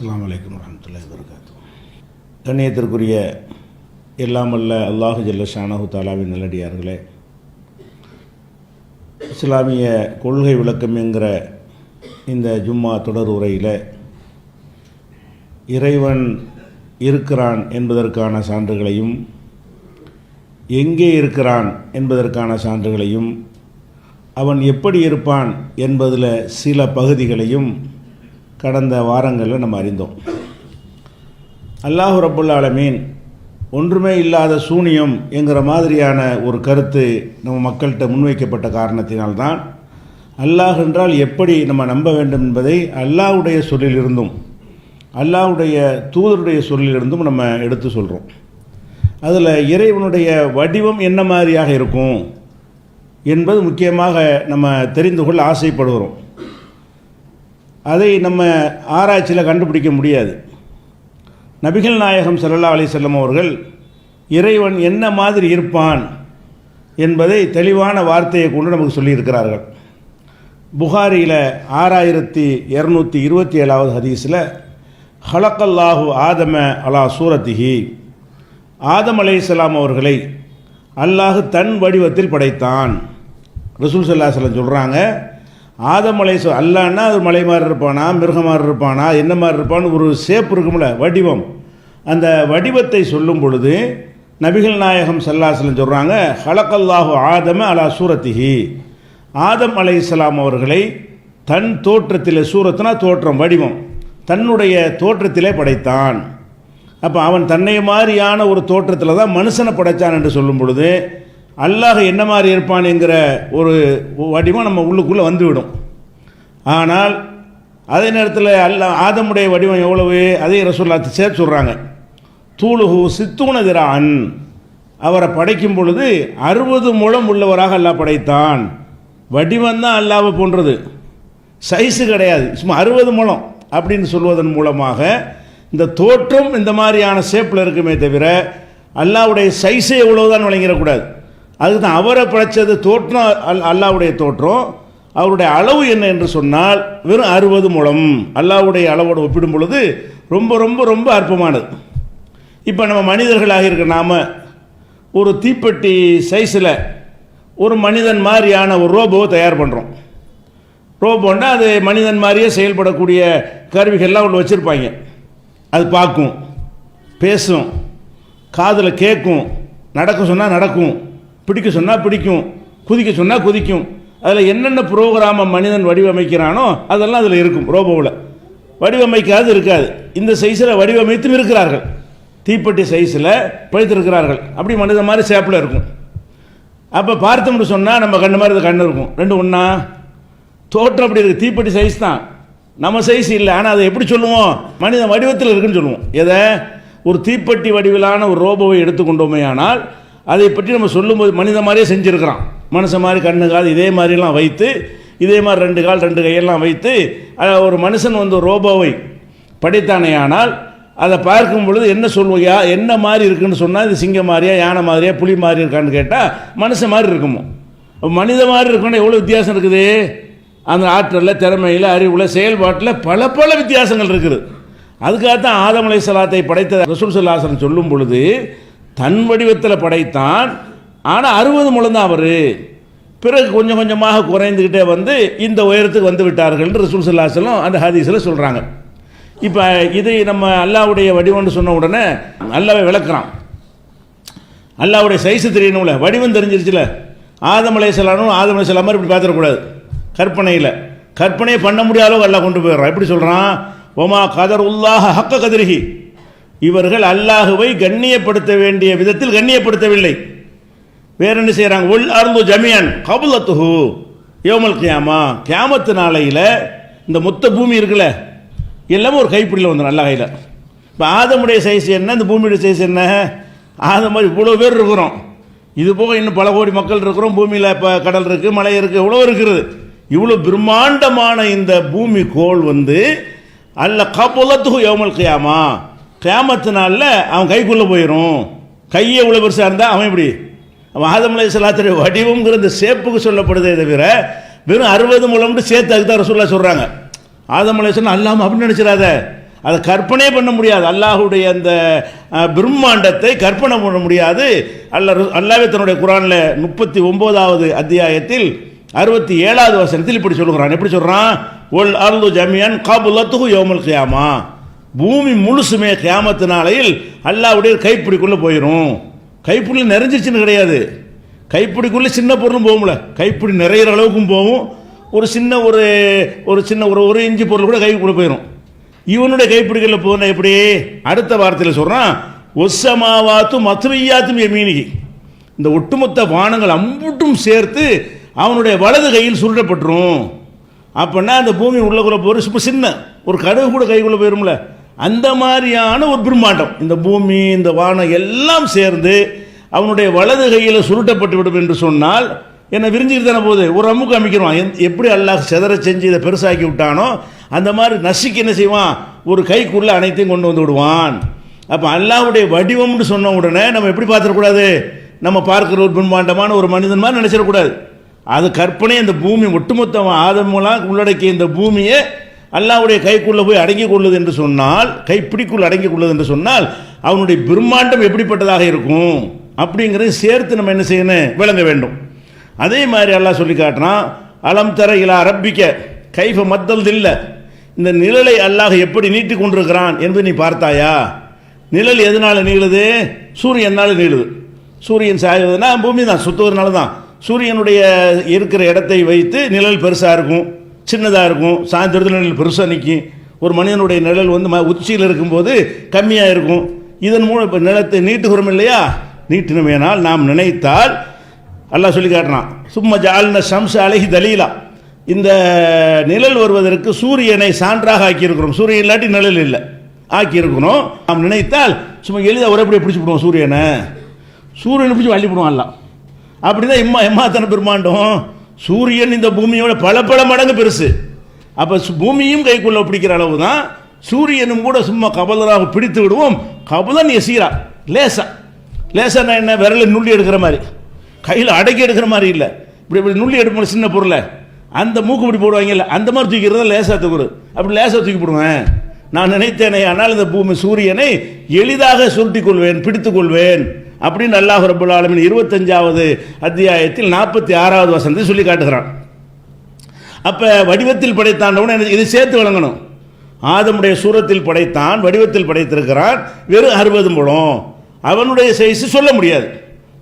அஸ்லாம் வலைக்கம் வரமத்துல்லா வரகாத்து கண்ணியத்திற்குரிய எல்லாமல்ல அல்லாஹு ஜல்ல ஷானஹு தாலாவின் நல்லடியார்களே இஸ்லாமிய கொள்கை விளக்கம் என்கிற இந்த ஜும்மா தொடர் உரையில் இறைவன் இருக்கிறான் என்பதற்கான சான்றுகளையும் எங்கே இருக்கிறான் என்பதற்கான சான்றுகளையும் அவன் எப்படி இருப்பான் என்பதில் சில பகுதிகளையும் கடந்த வாரங்களில் நம்ம அறிந்தோம். அல்லாஹு ரப்புல் ஆலமீன் ஒன்றுமே இல்லாத சூனியம் என்கிற மாதிரியான ஒரு கருத்து நம்ம மக்கள்கிட்ட முன்வைக்கப்பட்ட காரணத்தினால்தான் அல்லாஹ் என்றால் எப்படி நம்ம நம்ப வேண்டும் என்பதை அல்லாஹ்வுடைய சொல்லிலிருந்தும் அல்லாஹ்வுடைய தூதருடைய சொல்லிலிருந்தும் நம்ம எடுத்து சொல்கிறோம் அதில் இறைவனுடைய வடிவம் என்ன மாதிரியாக இருக்கும் என்பது முக்கியமாக நம்ம தெரிந்து கொள்ள ஆசைப்படுகிறோம். அதை நம்ம ஆராய்ச்சியில் கண்டுபிடிக்க முடியாது. நபிகள் நாயகம் ஸல்லல்லாஹு அலிசல்லம் அவர்கள் இறைவன் என்ன மாதிரி இருப்பான் என்பதை தெளிவான வார்த்தையை கொண்டு நமக்கு சொல்லியிருக்கிறார்கள். புகாரியில் ஆறாயிரத்தி இரநூத்தி இருபத்தி ஏழாவது ஹதீஸில் ஹலக்கல்லாஹு ஆதம அலா சூரத்திஹி. ஆதம் அலைஹிஸ்ஸலாம் அவர்களை அல்லாஹு தன் வடிவத்தில் படைத்தான். ரசூல் சல்லாஹலம் சொல்கிறாங்க ஆதமலை சொ அல்லான்னா அது மலை மாதிரி இருப்பானா மிருகம் மாதிரி இருப்பானா என்ன மாதிரி இருப்பான்னு ஒரு சேப் இருக்கும்ல வடிவம். அந்த வடிவத்தை சொல்லும் பொழுது நபிகள் நாயகம் சல்லாஹலம் சொல்கிறாங்க ஹலக்கல்லாஹு ஆதம அலா சூரத்திஹி. ஆதம் அலை அவர்களை தன் தோற்றத்தில் சூரத்துனா தோற்றம் வடிவம் தன்னுடைய தோற்றத்திலே படைத்தான். அப்போ அவன் தன்னை மாதிரியான ஒரு தோற்றத்தில் தான் மனுஷனை படைத்தான் என்று சொல்லும் பொழுது அல்லாஹ் என்ன மாதிரி இருப்பான் என்கிற ஒரு வடிவம் நம்ம உள்ளுக்குள்ளே வந்துவிடும். ஆனால் அதே நேரத்தில் அல்ல ஆதமுடைய வடிவம் எவ்வளவு? அதே ரசூல்லா சேர்த்து சொல்கிறாங்க தூளுகு சித்தூனதிரான் அவரை படைக்கும் பொழுது அறுபது முழம் உள்ளவராக அல்லாஹ் படைத்தான். வடிவம் தான் அல்லாவை போன்றது. சைஸு கிடையாது. சும்மா அறுபது முழம் அப்படின்னு சொல்வதன் மூலமாக இந்த தோற்றம் இந்த மாதிரியான ஷேப்பில் இருக்குமே தவிர அல்லாவுடைய சைஸே எவ்வளவுதான் வழங்கிடக்கூடாது அதுக்கு தான் அவரை படைச்சது தோற்றம் அல் அல்லாவுடைய தோற்றம். அவருடைய அளவு என்ன என்று சொன்னால் வெறும் அறுபது முழம். அல்லாவுடைய அளவோடு ஒப்பிடும் பொழுது ரொம்ப ரொம்ப ரொம்ப அற்பமானது. இப்போ நம்ம மனிதர்களாக இருக்க நாம் ஒரு தீப்பெட்டி சைஸில் ஒரு மனிதன் மாதிரியான ஒரு ரோபோவை தயார் பண்ணுறோம் ரோபோன்னா அது மனிதன் மாதிரியே செயல்படக்கூடிய கருவிகள்லாம் ஒன்று வச்சுருப்பாங்க. அது பார்க்கும் பேசும் காதில் கேட்கும் நடக்க சொன்னால் நடக்கும். பிடிக்க சொன்னால் பிடிக்கும் குதிக்க சொன்னால் குதிக்கும். அதில் என்னென்ன ப்ரோக்ராமை மனிதன் வடிவமைக்கிறானோ அதெல்லாம் அதில் இருக்கும் ரோபோவில் வடிவமைக்காது இருக்காது. இந்த சைஸில் வடிவமைத்தும் இருக்கிறார்கள். தீப்பெட்டி சைஸில் பழுத்திருக்கிறார்கள். அப்படி மனிதன் மாதிரி சேப்பில் இருக்கும். அப்போ பார்த்தோம்னு சொன்னால் நம்ம கண்ணு மாதிரி கண்ணு இருக்கும். ரெண்டு ஒன்றா தோற்றம் அப்படி இருக்குது தீப்பெட்டி சைஸ் தான். நம்ம சைஸ் இல்லை. ஆனால் அதை எப்படி சொல்லுவோம்? மனித வடிவத்தில் இருக்குன்னு சொல்லுவோம். எதை? ஒரு தீப்பெட்டி வடிவிலான ஒரு ரோபோவை எடுத்துக்கொண்டோமே ஆனால் அதை பற்றி நம்ம சொல்லும்போது மனித மாதிரியே செஞ்சுருக்கிறான். மனுஷன் மாதிரி கண்ணு கால் இதே மாதிரிலாம் வைத்து இதே மாதிரி ரெண்டு கால் ரெண்டு கையெல்லாம் வைத்து ஒரு மனுஷன் வந்து ரோபோவை படைத்தானே ஆனால் அதை பார்க்கும் பொழுது என்ன சொல்லுவையா என்ன மாதிரி இருக்குன்னு சொன்னால் இது சிங்கம் மாதிரியா யானை மாதிரியா புலி மாதிரி இருக்கான்னு கேட்டால் மனுஷன் மாதிரி இருக்குமோ. மனித மாதிரி இருக்கணும் எவ்வளோ வித்தியாசம் இருக்குது? அந்த ஆற்றலில் திறமையில் அறிவில் செயல்பாட்டில் பல பல வித்தியாசங்கள் இருக்குது. அதுக்காகத்தான் தான் ஆதமலை சலாத்தை படைத்த ரசூல் சல்லாசன் சொல்லும் பொழுது தன் வடிவத்தில் படைத்தான். ஆனால் அறுபது முழுந்தான் அவர். பிறகு கொஞ்சம் கொஞ்சமாக குறைந்துக்கிட்டே வந்து இந்த உயரத்துக்கு வந்து விட்டார்கள் ரசூல் சல்லாசலம் அந்த ஹதீஸில் சொல்கிறாங்க இப்போ இது நம்ம அல்லாவுடைய வடிவம்னு சொன்ன உடனே அல்லாவை விளக்குறான். அல்லாவுடைய சைஸு தெரியணும்ல வடிவம் தெரிஞ்சிருச்சுல. ஆதம் அலைசலானும் ஆதம் அலைசலாம் இப்படி பார்த்துடக்கூடாது. கற்பனையில். கற்பனையை பண்ண முடியாத அளவுக்கு அல்லாஹ் கொண்டு போயிடுறான். எப்படி சொல்கிறான் ஒமா கதர் உல்லாஹ ஹக்க கதிரிகி இவர்கள் அல்லாஹுவை கண்ணியப்படுத்த வேண்டிய விதத்தில் கண்ணியப்படுத்தவில்லை. வேற என்ன செய்கிறாங்க உள் அருந்து ஜமியான் கபுலத்துஹு யோமல் கியாமா. கியாமத்து நாளையில் இந்த மொத்த பூமி இருக்குல்ல எல்லாமே ஒரு கைப்பிடியில் வந்துடும் நல்ல கையில். இப்போ ஆதமுடைய சைஸ் என்ன? இந்த பூமியுடைய சைஸ் என்ன? ஆதம் மாதிரி இவ்வளோ பேர் இருக்கிறோம். இது போக இன்னும் பல கோடி மக்கள் இருக்கிறோம். பூமியில் இப்போ கடல் இருக்குது மலை இருக்குது இவ்வளோ இருக்கிறது. இவ்வளோ பிரம்மாண்டமான இந்த பூமி கோள் வந்து அல்ல கபுலத்துகு யோமல் கியாமா. கியாமத்து நாளில் அவன் கைக்குள்ளே போயிடும் கையை இவ்வளோ பெருசாக இருந்தால் அவன் இப்படி அவன் ஆதம் அலை சலாத்துடைய வடிவம்ங்கிற இந்த சேப்புக்கு சொல்லப்படுதே தவிர வெறும் அறுபது முழம்னு சேர்த்து அதுக்கு தான் ரசூல்லா சொல்கிறாங்க ஆதமலை அலை சொன்னால் அல்லாமல் அப்படின்னு நினச்சிடாத. அதை கற்பனை பண்ண முடியாது. அல்லாஹுடைய அந்த பிரம்மாண்டத்தை கற்பனை பண்ண முடியாது. அல்ல அல்லாவே தன்னுடைய குரானில் முப்பத்தி ஒம்போதாவது அத்தியாயத்தில் அறுபத்தி ஏழாவது வசனத்தில் இப்படி சொல்லுகிறான். எப்படி சொல்கிறான் ஒல் அருள் ஜமியன் காபுல்லத்துக்கு யோமல் கியாமா. பூமி முழுசுமே கேமத்து நாளையில் அல்லாவுடைய கைப்பிடிக்குள்ளே போயிடும் கைப்பிடி நிறைஞ்சிச்சுன்னு கிடையாது. கைப்பிடிக்குள்ளே சின்ன பொருளும் போகும்ல. கைப்பிடி நிறையிற அளவுக்கும் போகும். ஒரு சின்ன ஒரு ஒரு சின்ன ஒரு ஒரு இஞ்சி பொருள் கூட கைக்குள்ளே போயிடும் இவனுடைய கைப்பிடிகளில் போன எப்படி? அடுத்த வார்த்தையில் சொல்கிறான் ஒசமாவாத்தும் மத்துவையாத்தும் எமீனிகி இந்த ஒட்டுமொத்த வானங்கள் அம்புட்டும் சேர்த்து அவனுடைய வலது கையில் சுருட்டப்பட்டுரும். அப்படின்னா அந்த பூமி உள்ளக்குள்ளே போகிற சும்மா சின்ன ஒரு கடுகு கூட கைக்குள்ளே போயிரும்ல. அந்த மாதிரியான ஒரு பிரம்மாண்டம். இந்த பூமி இந்த வானம் எல்லாம் சேர்ந்து அவனுடைய வலது கையில் சுருட்டப்பட்டு விடும் என்று சொன்னால் என்னை விரிஞ்சிட்டு தானே போகுது? ஒரு அம்முக்கு அமைக்கிறான் எப்படி அல்லாஹ் செதற செஞ்சு இதை பெருசாக்கி விட்டானோ அந்த மாதிரி நசுக்கி என்ன செய்வான்? ஒரு கைக்குள்ளே அனைத்தையும் கொண்டு வந்து விடுவான். அப்போ அல்லாஹ்வுடைய வடிவம்னு சொன்ன உடனே நம்ம எப்படி பார்த்துடக்கூடாது? நம்ம பார்க்குற ஒரு பிரம்மாண்டமான ஒரு மனிதன் மாதிரி நினச்சிடக்கூடாது. அது கற்பனை அந்த பூமி ஒட்டுமொத்த ஆதமெல்லாம் உள்ளடக்கிய இந்த பூமியை அல்லாவுடைய கைக்குள்ளே போய் அடங்கிக் கொள்ளுது என்று சொன்னால் கைப்பிடிக்குள் அடங்கிக் கொள்ளுது என்று சொன்னால் அவனுடைய பிரம்மாண்டம் எப்படிப்பட்டதாக இருக்கும்? அப்படிங்கிறத சேர்த்து நம்ம என்ன செய்யணும்? விளங்க வேண்டும். அதே மாதிரி அல்லாஹ் சொல்லி காட்டுறான் அலம் தர இலா அரப்பிக்க கைஃப மத்தல் இல்லை இந்த நிழலை அல்லாஹ் எப்படி நீட்டி கொண்டிருக்கிறான் என்று நீ பார்த்தாயா? நிழல் எதனால் நீளுது? சூரியனால் நீளுது. சூரியன் சாய்வதுனா பூமி தான் சுத்துவதுனால தான் சூரியனுடைய இருக்கிற இடத்தை வைத்து நிழல் பெருசாக இருக்கும். சின்னதாக இருக்கும். சாயந்தரத்தில் நிழல் பெருசாக நிற்கும் ஒரு மனிதனுடைய நிழல் வந்து ம உச்சியில் இருக்கும்போது கம்மியாக இருக்கும். இதன் மூலம் இப்போ நிலத்தை நீட்டுகிறோம் இல்லையா? நீட்டினமேனால் நாம் நினைத்தால் எல்லாம் சொல்லி காட்டுறான். சும்மா ஜாலின சம்ச அழகி தலீலா. இந்த நிழல் வருவதற்கு சூரியனை சான்றாக ஆக்கியிருக்கிறோம். சூரியன் இல்லாட்டி நிழல் இல்லை. ஆக்கியிருக்கிறோம் நாம் நினைத்தால் சும்மா எளிதாக ஒரே பிடிச்சி விடுவோம் சூரியனை. சூரியனை பிடிச்சி அள்ளி எல்லாம் எல்லாம் அப்படிதான் இம்மா எம்மாத்தன பெருமாண்டம். சூரியன் இந்த பூமியோட பல பல மடங்கு பெருசு. அப்போ பூமியும் கைக்குள்ள பிடிக்கிற அளவு தான் சூரியனும் கூட சும்மா கபலராக பிடித்து விடுவோம். கபலன் எசீரா லேசா. நான் என்ன? விரல நுள்ளி எடுக்கிற மாதிரி. கையில் அடக்கி எடுக்கிற மாதிரி இல்லை. இப்படி இப்படி நுள்ளி எடுப்போம் சின்ன பொருளை. அந்த மூக்கு இப்படி போடுவாங்கல்ல அந்த மாதிரி தூக்கிறத லேசாக தூக்குறது அப்படி லேசாக தூக்கி போடுவேன். நான் நினைத்தேனே ஆனால் இந்த பூமி சூரியனை எளிதாக சுருட்டிக் கொள்வேன் பிடித்துக் கொள்வேன். அப்படின்னு அல்லாஹ் ரபுல் ஆலமின் இருபத்தஞ்சாவது அத்தியாயத்தில் நாற்பத்தி ஆறாவது வசனத்தை சொல்லி காட்டுகிறான். அப்போ வடிவத்தில் படைத்தாண்டவன இதை சேர்த்து வழங்கணும் ஆதமுடைய சூரத்தில் படைத்தான் வடிவத்தில் படைத்திருக்கிறான் வெறும் அறுபது முழம் அவனுடைய சைஸ் சொல்ல முடியாது.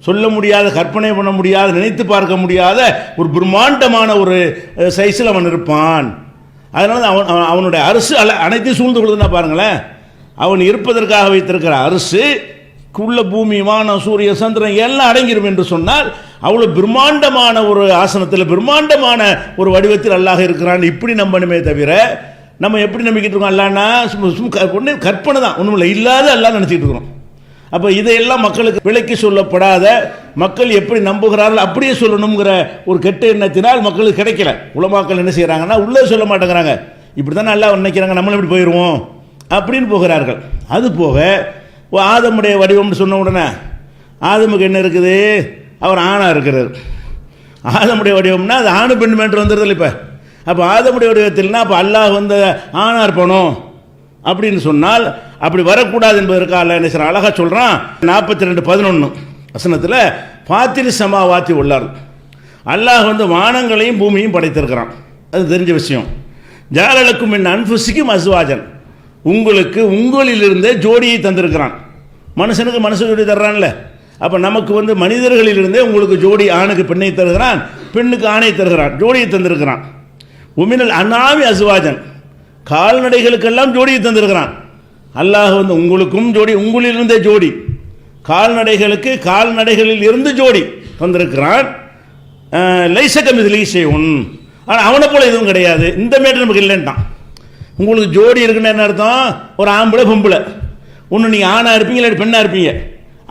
சொல்ல முடியாத கற்பனை பண்ண முடியாத நினைத்து பார்க்க முடியாத ஒரு பிரம்மாண்டமான ஒரு சைஸில் அவன் இருப்பான். அதனால அவன் அவனுடைய அரசு அனைத்தையும் சூழ்ந்து கொள்ளுதுன்னா பாருங்களேன். அவன் இருப்பதற்காக வைத்திருக்கிற அரசு குள்ள பூமி வானம் சூரிய சந்திரன் எல்லாம் அடங்கிடும் என்று சொன்னால் அவ்வளோ பிரம்மாண்டமான ஒரு ஆசனத்தில் பிரம்மாண்டமான ஒரு வடிவத்தில் அல்லாஹ் இருக்கிறான். இப்படி நம்பணுமே தவிர நம்ம எப்படி நம்பிக்கிட்டு இருக்கோம்? அல்லான்னா சும்மா சும்மா கற்பனை தான். ஒன்றும் இல்லை இல்லாத அல்லா நினச்சிட்டு இருக்கிறோம். அப்போ இதையெல்லாம் மக்களுக்கு விலைக்கு சொல்லப்படாத மக்கள் எப்படி நம்புகிறார்கள் அப்படியே சொல்லணுங்கிற ஒரு கெட்ட எண்ணத்தினால் மக்களுக்கு கிடைக்கல. உலமாக்கள் என்ன செய்கிறாங்கன்னா உள்ளே சொல்ல மாட்டேங்கிறாங்க. இப்படி தானே நல்லா நினைக்கிறாங்க நம்மளும் இப்படி போயிடுவோம் அப்படின்னு போகிறார்கள். அது போக ஓ, ஆதமுடைய வடிவம்னு சொன்ன உடனே ஆதமுக்கு என்ன இருக்குது? அவர் ஆணாக இருக்கிறார். ஆதமுடைய வடிவம்னா அது ஆணு பெண் மேன்று வந்துடுதில்ல இப்போ. அப்போ ஆதமுடைய வடிவத்தில்னா அப்போ அல்லாஹ் வந்து ஆணாக இருப்பணும். அப்படின்னு சொன்னால் அப்படி வரக்கூடாது என்பதற்காக அல்ல என்ன சார் அழகாக சொல்கிறான் நாற்பத்தி ரெண்டு பதினொன்று வசனத்தில் பாத்திரி சமாவாத்தி உள்ளார். அல்லாஹ் வந்து வானங்களையும் பூமியும் படைத்திருக்கிறான். அது தெரிஞ்ச விஷயம். ஜாலலுக்கும் என் அன்புசிக்கும் அசுவாஜன் உங்களுக்கு உங்களிலிருந்தே ஜோடியை தந்திருக்கிறான். மனுஷனுக்கு மனுஷ ஜோடி தர்றான்ல. அப்போ நமக்கு வந்து மனிதர்களிலிருந்தே உங்களுக்கு ஜோடி ஆணுக்கு பெண்ணை தருகிறான் பெண்ணுக்கு ஆணை தருகிறான் ஜோடியை தந்திருக்கிறான். உமினல் அனாமி அசுவாஜன். கால்நடைகளுக்கெல்லாம் ஜோடியை தந்திருக்கிறான். அல்லாஹ் வந்து உங்களுக்கும் ஜோடி உங்களிலிருந்தே ஜோடி. கால்நடைகளுக்கு கால்நடைகளில் இருந்து ஜோடி தந்திருக்கிறான். லைசகம் இது லீசை ஆனால் அவனை போல எதுவும் கிடையாது. இந்த மேட்டர் நமக்கு இல்லைன்ட்டான். உங்களுக்கு ஜோடி இருக்குன்னு என்ன அர்த்தம்? ஒரு ஆம்பளை பொம்பளை. ஒன்று நீங்கள் ஆணாக இருப்பீங்க இல்லாட்டி பெண்ணாக இருப்பீங்க.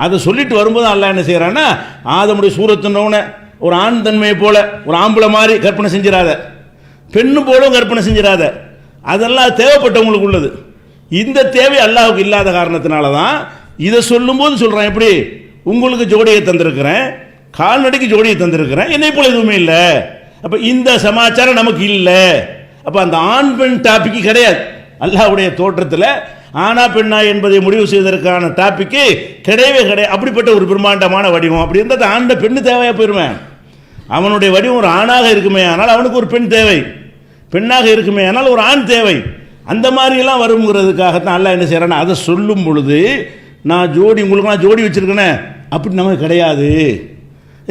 அதை சொல்லிட்டு வரும்போது அல்லாஹ் என்ன செய்கிறான்னா ஆதமுடைய சூரத்தினவனை ஒரு ஆண் தன்மையை போல ஒரு ஆம்பளை மாதிரி கற்பனை செஞ்சிடாத பெண்ணு போலும் கற்பனை செஞ்சிடாத அதெல்லாம் தேவைப்பட்டவங்களுக்கு உள்ளது. இந்த தேவை அல்லாஹுக்கு இல்லாத காரணத்தினால தான் இதை சொல்லும்போது சொல்கிறேன் எப்படி? உங்களுக்கு ஜோடியை தந்திருக்கிறேன் கால்நடைக்கு ஜோடியை தந்திருக்கிறேன் என்னை போல எதுவுமே இல்லை. அப்போ இந்த சமாச்சாரம் நமக்கு இல்லை. அப்போ அந்த ஆண் பெண் டாபிக்கு கிடையாது. அல்லாவுடைய தோற்றத்தில் ஆனா பெண்ணா என்பதை முடிவு செய்வதற்கான டாபிக்கு கிடையவே கிடையாது. அப்படிப்பட்ட ஒரு பிரம்மாண்டமான வடிவம். அப்படி இருந்தால் ஆண்ட பெண்ணு தேவையாக போயிருவேன் அவனுடைய வடிவம் ஒரு ஆணாக இருக்குமே ஆனால் அவனுக்கு ஒரு பெண் தேவை. பெண்ணாக இருக்குமே ஆனால் ஒரு ஆண் தேவை. அந்த மாதிரிலாம் வருங்கிறதுக்காகத்தான் அல்லாஹ் என்ன செய்கிறான் அதை சொல்லும் பொழுது நான் ஜோடி உங்களுக்கு நான் ஜோடி வச்சுருக்கேனே அப்படி நமக்கு கிடையாது.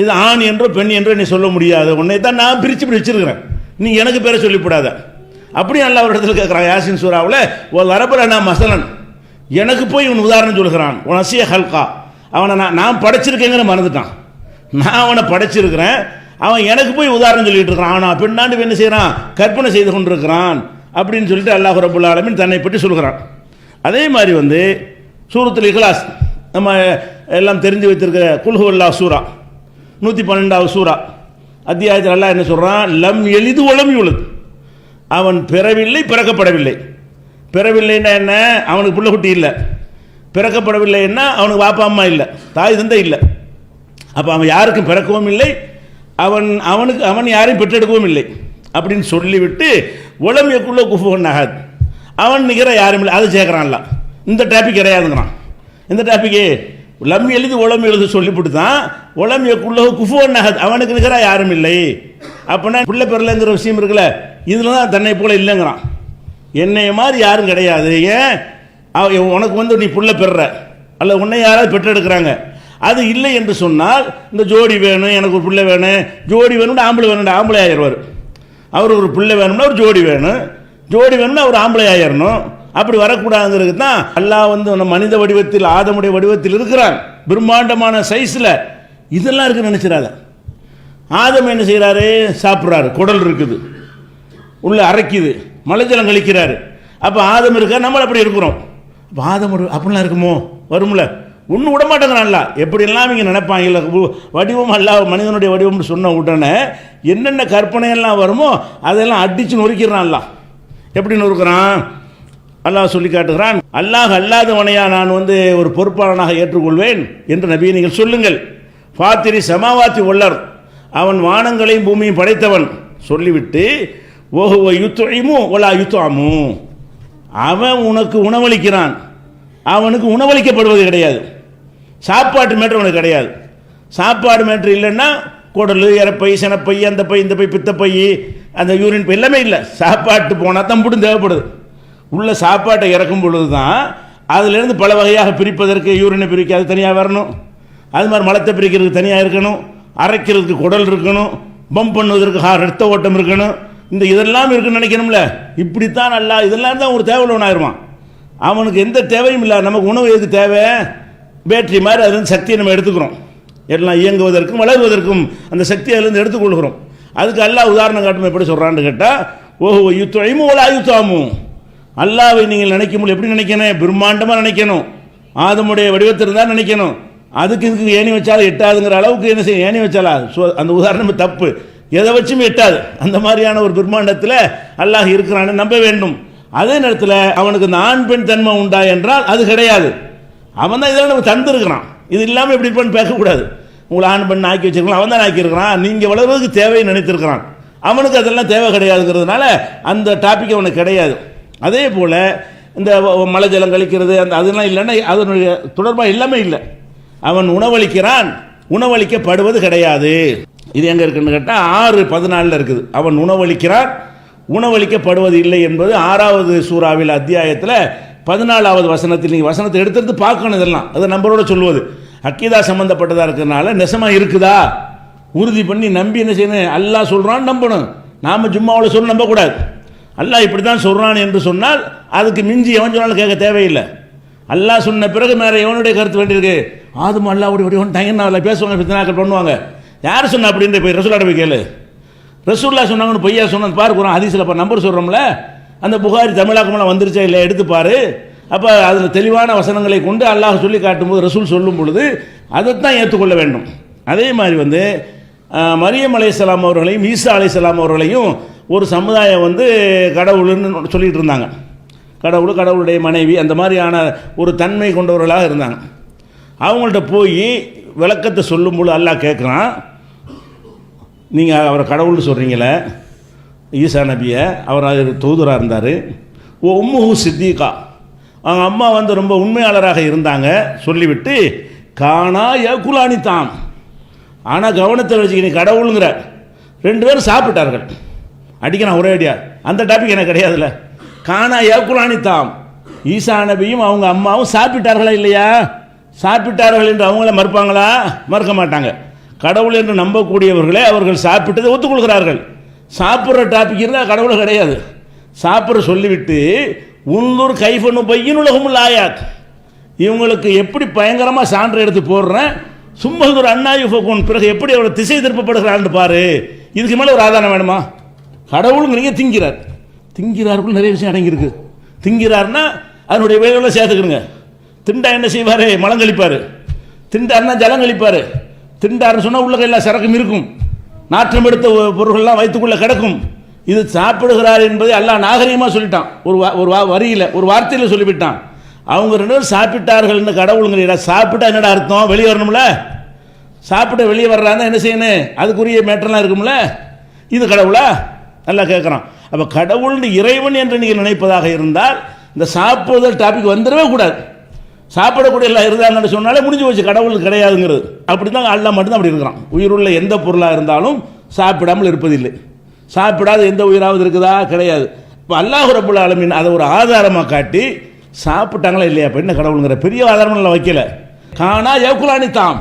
இது ஆண் என்றோ பெண் என்றோ நீ சொல்ல முடியாது. உன்னை தான் நான் பிரித்து இப்படி வச்சுருக்கிறேன். நீ எனக்கு பேரை சொல்லிவிடாத. அப்படி அல்ல ஒரு இடத்துல கேட்குறான் யாசின் சூறாவில் ஒரு வரப்பில் நான் மசலன். எனக்கு போய் இவன் உதாரணம் சொல்கிறான் உன் அசிய ஹல்கா. அவனை நான் நான் படைச்சிருக்கேங்கிற மறந்துட்டான். நான் அவனை படைச்சிருக்கிறேன் அவன் எனக்கு போய் உதாரணம் சொல்லிட்டு இருக்கிறான். அவன் பின்னாண்டு என்ன செய்கிறான் கற்பனை செய்து கொண்டிருக்கிறான் அப்படின்னு சொல்லிட்டு அல்லாஹ் ரபுல்லா ஆலமின் தன்னை பற்றி சொல்கிறான். அதே மாதிரி வந்து சூரத்தில் இஹ்லாஸ் நம்ம எல்லாம் தெரிஞ்சு வைத்திருக்க குல்ஹு அல்லா சூரா நூற்றி பன்னெண்டாவது சூரா. அத்தியாயத்தில் நல்லா என்ன சொல்கிறான் லம் எளிது உளம் உழுது அவன் பிறவில்லை பிறக்கப்படவில்லை. பிறவில்லைன்னா என்ன? அவனுக்கு பிள்ளை குட்டி இல்லை. பிறக்கப்படவில்லைன்னா அவனுக்கு வாப்பா அம்மா இல்லை. தாய் தந்தை இல்லை. அப்போ அவன் யாருக்கும் பிறக்கவும் இல்லை. அவன் அவனுக்கு அவன் யாரையும் பெற்றெடுக்கவும் இல்லை. அப்படின்னு சொல்லிவிட்டு உளமையக்குள்ள குஃபுகன் ஆகாது அவன் நிகர யாரும் இல்லை. அதை சேர்க்குறான்ல இந்த டாபிக் கிடையாதுங்கிறான். இந்த டாப்பிக்கு லம் எழுதி உளம் எழுத சொல்லிவிட்டு தான் எக்குள்ளோ குஃபுவன் நகத். அவனுக்கு நிகர யாரும் இல்லை. அப்படின்னா பிள்ளை பெறலைங்கிற விஷயம் இருக்குல்ல இதில் தான் தன்னை போல இல்லைங்கிறான். என்னைய மாதிரி யாரும் கிடையாது. ஏன்? அவ- உனக்கு வந்து நீ புள்ள பெற அல்ல உன்னை யாராவது பெற்றெடுக்கிறாங்க. அது இல்லை என்று சொன்னால் இந்த ஜோடி வேணும் எனக்கு ஒரு பிள்ளை வேணும். ஜோடி வேணும்னு ஆம்பளை வேணும் ஆம்பளை ஆயிடுவார் அவர் ஒரு பிள்ளை வேணும்னா ஒரு ஜோடி வேணும். ஜோடி வேணும்னா அவர் ஆம்பளை ஆயிடணும் அப்படி வரக்கூடாதுங்கிறது தான் அல்லாஹ் வந்து மனித வடிவத்தில் ஆதமுடைய வடிவத்தில் இருக்கிறான். பிரம்மாண்டமான சைஸில் இதெல்லாம் இருக்குன்னு நினச்சிடாத. ஆதம் என்ன செய்கிறாரு சாப்பிட்றாரு. குடல் இருக்குது. உள்ளே அரைக்குது. மலைஜலம் கழிக்கிறாரு. அப்போ ஆதம் இருக்கா? நம்மள அப்படி இருக்கிறோம். அப்போ ஆதம் அப்படிலாம் இருக்குமோ? வரும்ல. ஒன்றும் விட மாட்டேங்கிறான்ல எப்படிலாம் இங்கே நினைப்பாங்கல்ல உ- வடிவம் அல்ல மனிதனுடைய வடிவம்னு சொன்ன உடனே என்னென்ன கற்பனையெல்லாம் வருமோ அதெல்லாம் அடித்து நொறுக்கிறான்ல எப்படி நொறுக்கிறான்? அல்லாஹ் சொல்லி காட்டுகிறான் அல்லாஹ் அல்லாதவனையா நான் வந்து ஒரு பொறுப்பாளனாக ஏற்றுக்கொள்வேன் என்று நபியை நீங்கள் சொல்லுங்கள். ஃபாத்திரி சமாவாத்தி உள்ளர் அவன் வானங்களையும் பூமியும் படைத்தவன். சொல்லிவிட்டு ஓஹோ யுத்தொழிமு ஒலா யுத்தாமு அவன் உனக்கு உணவளிக்கிறான். அவனுக்கு உணவளிக்கப்படுவது கிடையாது. சாப்பாட்டு மேட்ரு அவனுக்கு கிடையாது. சாப்பாடு மேட்ரு இல்லைன்னா குடல் இறப்பை சினப்பை அந்த பை இந்த பை பித்தப்பை அந்த யூரின் பை எல்லாமே இல்லை. சாப்பாட்டு போனால் தான் மட்டும் தேவைப்படுது. உள்ள சாப்பாட்டை இறக்கும் பொழுது தான் அதுலேருந்து பல வகையாக பிரிப்பதற்கு யூரினை பிரிக்க அது தனியாக வரணும். அது மாதிரி மலத்தை பிரிக்கிறதுக்கு தனியாக இருக்கணும். அரைக்கிறதுக்கு குடல் இருக்கணும். பம்ப் பண்ணுவதற்கு ஹா ரத்த ஓட்டம் இருக்கணும். இந்த இதெல்லாம் இருக்குன்னு நினைக்கணும்ல. இப்படித்தான் நல்லா இதெல்லாம் தான் ஒரு தேவையுள்ளவனாயிருவான் அவனுக்கு எந்த தேவையும் இல்லை. நமக்கு உணவு எது தேவை? பேட்டரி மாதிரி அதுலேருந்து சக்தியை நம்ம எடுத்துக்கிறோம். எல்லாம் இயங்குவதற்கும் வளருவதற்கும் அந்த சக்தியை அதுலேருந்து எடுத்துக்கொள்கிறோம். அதுக்கு எல்லாம் உதாரணம் காட்டும் எப்படி சொல்கிறான்னு கேட்டால் ஓஹோ யுத்தொழிமு ஓலா யுத்தாமு. அல்லாவை நீங்கள் நினைக்கும் போது எப்படி நினைக்கணும்? பிரம்மாண்டமாக நினைக்கணும். ஆதமுடைய வடிவத்தில் தான் நினைக்கணும். அதுக்கு இதுக்கு ஏணி வச்சாலும் எட்டாதுங்கிற அளவுக்கு என்ன செய்ய ஏணி வச்சாலா? ஸோ அந்த உதாரணம் தப்பு. எதை வச்சும் எட்டாது. அந்த மாதிரியான ஒரு பிரம்மாண்டத்தில் அல்லாஹ் இருக்கிறான்னு நம்ப வேண்டும். அதே நேரத்தில் அவனுக்கு இந்த ஆண் பெண் தன்மை உண்டா என்றால் அது கிடையாது. அவன் தான் இதெல்லாம் நமக்கு தந்துருக்கிறான். இது இல்லாமல் இப்படி பண்ணி பேசக்கூடாது. உங்களை ஆண் பெண் ஆக்கி வச்சிருக்கலாம் அவன் தான் ஆக்கியிருக்கிறான். நீங்கள் வளர்வதற்கு தேவைன்னு நினைத்திருக்கிறான். அவனுக்கு அதெல்லாம் தேவை கிடையாதுங்கிறதுனால அந்த டாபிக் அவனுக்கு கிடையாது. அதே போல் இந்த மலை ஜலம் கழிக்கிறது அந்த அதெல்லாம் இல்லைன்னா அதனுடைய தொடர்பாக எல்லாமே இல்லை. அவன் உணவளிக்கிறான் உணவளிக்கப்படுவது கிடையாது. இது எங்கே இருக்குன்னு கேட்டால் ஆறு பதினாலில் இருக்குது. அவன் உணவளிக்கிறான் உணவளிக்கப்படுவது இல்லை என்பது ஆறாவது சூறாவில் அத்தியாயத்தில் பதினாலாவது வசனத்தில் நீங்கள் வசனத்தை எடுத்துட்டு பார்க்கணும் இதெல்லாம். அதை நம்பரோட சொல்லுவது. அக்கீதா சம்மந்தப்பட்டதாக இருக்கிறதுனால நெசமாக இருக்குதா? உறுதி பண்ணி நம்பி என்ன செய்யணும்? அல்லா சொல்கிறான்னு நம்பணும். நாம் ஜும்மாவில் சொல்ல நம்பக்கூடாது. அல்லாஹ் இப்படி தான் சொல்கிறான் என்று சொன்னால் அதுக்கு மிஞ்சி எவன் சொன்னாலும் கேட்க தேவையில்லை. அல்லாஹ் சொன்ன பிறகு மேலே எவனுடைய கருத்து வேண்டியிருக்கு ஆதும் அல்லாவுடைய வடிவம். அதில் பேசுவாங்க பித்தனாக்கள் பண்ணுவாங்க. யார் சொன்ன அப்படின்ற போய்? ரசூலாட போய் கேளு. ரசூல்லா சொன்னாங்கன்னு பொய்யா சொன்னது பாரு குரான் ஹதீஸில் இப்போ நம்பர் சொல்கிறோம்ல அந்த புகாரி தமிழாக்கமெல்லாம் வந்துருச்சா இல்லை எடுத்து பாரு. அப்போ அதில் தெளிவான வசனங்களை கொண்டு அல்லாஹ் சொல்லி காட்டும்போது ரசூல் சொல்லும் பொழுது அதைத்தான் ஏற்றுக்கொள்ள வேண்டும். அதே மாதிரி வந்து மரியம் அலையாம் அவர்களையும் ஈசா அலையாம் அவர்களையும் ஒரு சமுதாயம் வந்து கடவுள்னு சொல்லிகிட்டு இருந்தாங்க. கடவுள் கடவுளுடைய மனைவி அந்த மாதிரியான ஒரு தன்மை கொண்டவர்களாக இருந்தாங்க. அவங்கள்ட்ட போய் விளக்கத்தை சொல்லும்போது அல்லாஹ் கேட்குறான் நீங்கள் அவரை கடவுள்னு சொல்கிறீங்களே ஈசா நபியை அவர் அது தூதராக இருந்தார். ஓ உம்முஹு சித்திகா. அவங்க அம்மா வந்து ரொம்ப உண்மையாளராக இருந்தாங்க. சொல்லிவிட்டு காணா யகுலானி தான் ஆனால் கவனத்தில் வச்சுக்க கடவுளுங்கிற. ரெண்டு பேரும் சாப்பிட்டார்கள். அடிக்கிறான் ஒரே அடியா. அந்த டாபிக் எனக்கு கிடையாதுல்ல. காணா ஏக்குலானி தாம் ஈசா நபியும் அவங்க அம்மாவும் சாப்பிட்டார்களா இல்லையா? சாப்பிட்டார்கள் என்று அவங்கள மறுப்பாங்களா? மறுக்க மாட்டாங்க. கடவுள் என்று நம்பக்கூடியவர்களே அவர்கள் சாப்பிட்டதை ஒத்துக்கொள்கிறார்கள். சாப்பிட்ற டாபிக் இருந்தால் கடவுள் கிடையாது. சாப்பிட்ற சொல்லிவிட்டு உள்ளூர் கைஃபனு பையன் உலகமுள்ள ஆயாத். இவங்களுக்கு எப்படி பயங்கரமாக சான்று எடுத்து போடுறேன்? சும்மகுர் அண்ணாயுஃபகுன் பிறகு எப்படி அவர் திசை திருப்பப்படுகிறான்னு பாரு. இதுக்கு மேலே ஒரு ஆதாரம் வேணுமா? கடவுளுங்கிறீங்க திங்கிறார். திங்கிறாருக்குள்ள நிறைய விஷயம் அடங்கியிருக்கு. திங்கிறார்னா அதனுடைய வேலையில் சேர்த்துக்கணுங்க. திண்டா என்ன செய்வார்? மலங்கழிப்பார் திண்டார்னா ஜலம் கழிப்பார். திண்டார்னு சொன்னால் உள்ள கையில் சரக்கும் இருக்கும். நாற்றம் எடுத்த பொருள்கள்லாம் வயிற்றுக்குள்ளே கிடக்கும். இது சாப்பிடுகிறார் என்பதை எல்லாம் நாகரிகமாக சொல்லிட்டான். ஒரு வா- ஒரு வா- வரியில் ஒரு வார்த்தையில் சொல்லிவிட்டான். அவங்க ரெண்டு பேரும் சாப்பிட்டார்கள்னு கடவுளுங்கிற சாப்பிட்டா என்னடா அர்த்தம்? வெளியே வரணும்ல? சாப்பிட்டு வெளியே வர்றாங்க என்ன செய்யணும்? அதுக்குரிய மேட்டர்லாம் இருக்கும்ல? இது கடவுளா? நல்லா கேட்குறான் அப்போ கடவுள்னு இறைவன் என்று நீங்கள் நினைப்பதாக இருந்தால் இந்த சாப்பிடுதல் டாபிக் வந்துடவே கூடாது. சாப்பிடக்கூடிய எல்லாம் இருந்தாங்கன்னு சொன்னாலே முடிஞ்சு போச்சு கடவுள் கிடையாதுங்கிறது. அப்படி தான் அல்லா மட்டும்தான் அப்படி இருக்கிறான். உயிருள்ள எந்த பொருளாக இருந்தாலும் சாப்பிடாமல் இருப்பதில்லை. சாப்பிடாத எந்த உயிராவது இருக்குதா? கிடையாது. இப்போ அல்லாஹ் ரபுல் ஆலமீன் அதை ஒரு ஆதாரமாக காட்டி சாப்பிட்டாங்களா இல்லையா? இப்போ என்ன கடவுளுங்கிற பெரிய ஆதாரம் வைக்கல. காணா யவுக்குலானி தாம்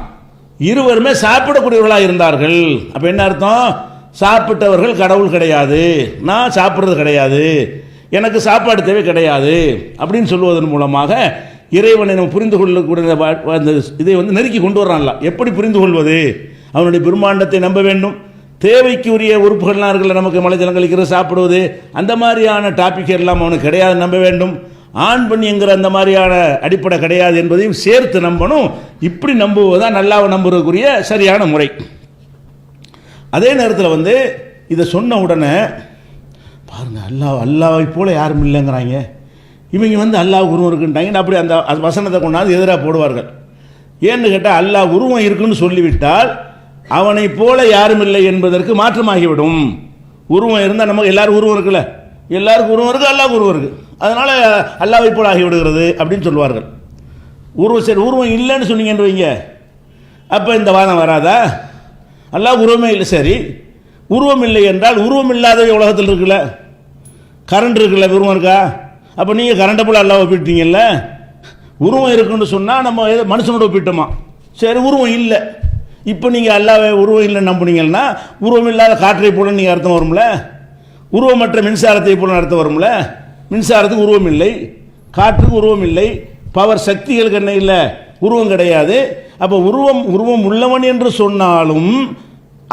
இருவருமே சாப்பிடக்கூடியவர்களாக இருந்தார்கள். அப்போ என்ன அர்த்தம்? சாப்பிட்டவர்கள் கடவுள் கிடையாது. நான் சாப்பிட்றது கிடையாது. எனக்கு சாப்பாடு தேவை கிடையாது. அப்படின்னு சொல்லுவதன் மூலமாக இறைவனை நம்ம புரிந்து கொள்ளக்கூடிய அந்த இதை வந்து நெருக்கி கொண்டு வர்றான்ல. எப்படி புரிந்து கொள்வது? அவனுடைய பிரம்மாண்டத்தை நம்ப வேண்டும். தேவைக்கு உரிய உறுப்புகள்லாம் இருக்குல்ல நமக்கு மலை ஜலங்களிக்கிறது சாப்பிடுவது. அந்த மாதிரியான டாபிக் எல்லாம் அவனுக்கு கிடையாது நம்ப வேண்டும். ஆண் பெண் என்கிற அந்த மாதிரியான அடிப்படை கிடையாது என்பதையும் சேர்த்து நம்பணும். இப்படி நம்புவதுதான் நல்லாவை நம்புறதுக்குரிய சரியான முறை. அதே நேரத்தில் வந்து இதை சொன்ன உடனே பாருங்க அல்லாஹ் அல்லாவை போல் யாரும் இல்லைங்கிறாங்க. இவங்க வந்து அல்லாஹ் உருவம் இருக்குன்ட்டாங்க. அப்படி அந்த வசனத்தை கொண்டாந்து எதிராக போடுவார்கள். ஏன்னு கேட்டால் அல்லாஹ் உருவம் இருக்குன்னு சொல்லிவிட்டால் அவனைப் போல யாரும் இல்லை என்பதற்கு மாற்றமாகிவிடும். உருவம் இருந்தால் நமக்கு எல்லாரும் உருவம் இருக்குல்ல. எல்லாருக்கும் உருவம் இருக்குது அல்லாஹ் உருவம் இருக்குது அதனால் அல்லாவை போல் ஆகிவிடுகிறது அப்படின்னு சொல்லுவார்கள். உருவம் சரி உருவம் இல்லைன்னு சொன்னீங்கன்னு வைங்க. அப்போ இந்த வாதம் வராதா? அல்லாஹ் உருவமே இல்லை சரி. உருவம் இல்லை என்றால் உருவம் இல்லாத உலகத்தில் இருக்குல்ல? கரண்ட் இருக்குல்ல உருவம் இருக்கா? அப்போ நீங்கள் கரண்ட்டை போல் அல்லாஹ் ஒப்பிட்டீங்கல்ல? உருவம் இருக்குன்னு சொன்னால் நம்ம மனுஷனோட ஒப்பிட்டோமா? சரி உருவம் இல்லை. இப்போ நீங்கள் அல்லாவை உருவம் இல்லைன்னு நம்புனீங்கன்னா உருவம் இல்லாத காற்றை போல நீங்கள் அர்த்தம் வரும்ல? உருவமற்ற மின்சாரத்தை போல அர்த்தம் வரும்ல? மின்சாரத்துக்கு உருவம் இல்லை. காற்றுக்கு உருவம் இல்லை. பவர் சக்திகளுக்கு என்ன இல்லை? உருவம் கிடையாது. அப்போ உருவம் உருவம் உள்ளவன் என்று சொன்னாலும்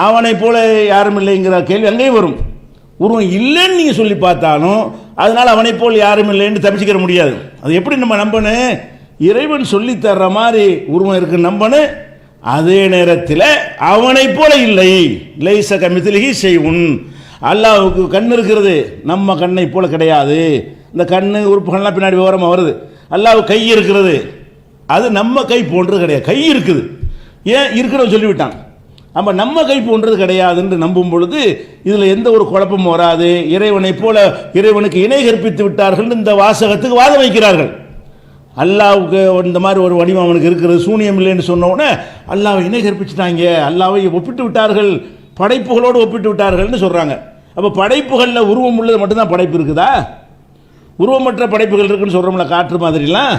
அவனைப் போல யாரும் இல்லைங்கிற கேள்வி அங்கேயும் வரும். உருவம் இல்லைன்னு நீங்கள் சொல்லி பார்த்தாலும் அதனால் அவனை போல் யாரும் இல்லைன்னு தப்பிச்சுக்கிற முடியாது. அது எப்படி நம்ம நம்பணும் இறைவன் சொல்லி தர்ற மாதிரி உருவம் இருக்கு நம்பணும் அதே நேரத்தில் அவனைப் போல இல்லை. லைச கமித்திலகி செய்வுன் அல்லாவுக்கு கண் இருக்கிறது. நம்ம கண்ணை போல கிடையாது. இந்த கண் உறுப்புகள்லாம் பின்னாடி விவரமாக வருது. அல்லாவுக்கு கை இருக்கிறது. அது நம்ம கை போன்றது கிடையாது. கை இருக்குது. ஏன்? இருக்கிறவன் சொல்லிவிட்டான் நம்ம நம்ம கை போன்றது கிடையாதுன்னு நம்பும் பொழுது இதில் எந்த ஒரு குழப்பமும் வராது. இறைவனைப் போல இறைவனுக்கு இணை கற்பித்து விட்டார்கள் இந்த வாசகத்துக்கு வாதம் வைக்கிறார்கள். அல்லாவுக்கு இந்த மாதிரி ஒரு வடிவம் அவனுக்கு இருக்கிறது. சூனியம் இல்லைன்னு சொன்னோடனே அல்லாவை இணை கற்பிச்சிட்டாங்க. அல்லாவை ஒப்பிட்டு விட்டார்கள். படைப்புகளோடு ஒப்பிட்டு விட்டார்கள்னு சொல்கிறாங்க அப்போ படைப்புகளில் உருவம் உள்ளது மட்டும்தான் படைப்பு இருக்குதா? உருவமற்ற படைப்புகள் இருக்குன்னு சொல்கிறோம்ல காற்று மாதிரிலாம்.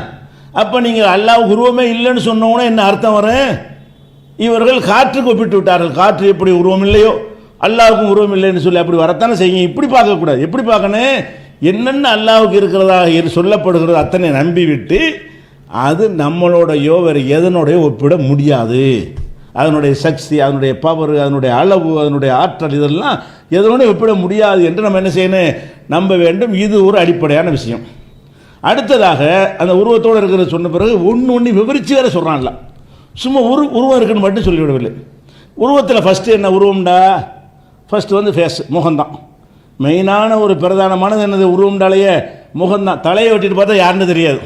அப்போ நீங்கள் அல்லாஹ் உருவமே இல்லைன்னு சொன்னோன்னா என்ன அர்த்தம் வரும்? இவர்கள் காற்றுக்கு ஒப்பிட்டு விட்டார்கள். காற்று எப்படி உருவம் இல்லையோ? அல்லாவுக்கும் உருவம் இல்லைன்னு சொல்லி அப்படி வரத்தானே செய்யுங்க? இப்படி பார்க்கக்கூடாது. எப்படி பார்க்கணும்? என்னென்ன அல்லாவுக்கு இருக்கிறதாக சொல்லப்படுகிறது அத்தனை நம்பிவிட்டு அது நம்மளோடையோ வேறு எதனோடையோ ஒப்பிட முடியாது. அதனுடைய சக்தி அதனுடைய பவர் அதனுடைய அளவு அதனுடைய ஆற்றல் இதெல்லாம் எதனோட ஒப்பிட முடியாது. என்று நம்ம என்ன செய்யணும்? நம்ப வேண்டும். இது ஒரு அடிப்படையான விஷயம். அடுத்ததாக அந்த உருவத்தோடு இருக்கிறத சொன்ன பிறகு ஒன்று ஒன்று விவரித்து வேறு சொல்கிறான்ல சும்மா உரு உருவம் இருக்குன்னு மட்டும் சொல்லிவிடவில்லை. உருவத்தில் ஃபஸ்ட்டு என்ன உருவம்டா? ஃபஸ்ட்டு வந்து ஃபேஸ் முகம்தான். மெயினான ஒரு பிரதானமானது என்னது? உருவம்டாலேயே முகம்தான். தலையை வெட்டிட்டு பார்த்தா யாருன்னு தெரியாது.